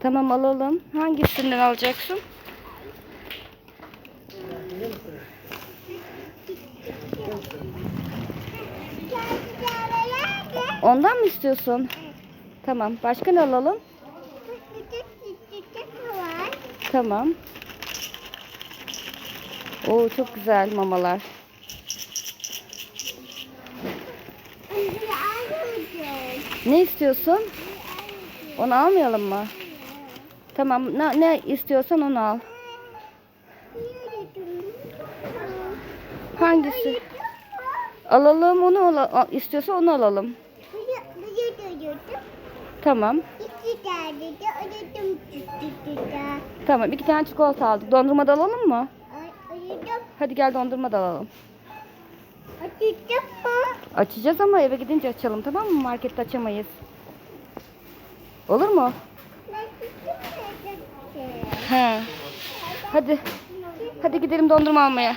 Tamam alalım. Hangisinden alacaksın? Ondan mı istiyorsun? Tamam. Başka ne alalım? Tamam. Oo çok güzel mamalar. Ne istiyorsun? Onu almayalım mı? Tamam. Ne, ne istiyorsan onu al. Hangisi? Alalım onu ala- al- istiyorsa onu alalım. Tamam. Tamam. iki tane çikolata aldık. Dondurma da alalım mı? Hadi gel dondurma da alalım. Açacağız ama eve gidince açalım tamam mı? Markette açamayız. Olur mu? He. Hadi. Hadi gidelim dondurma almaya.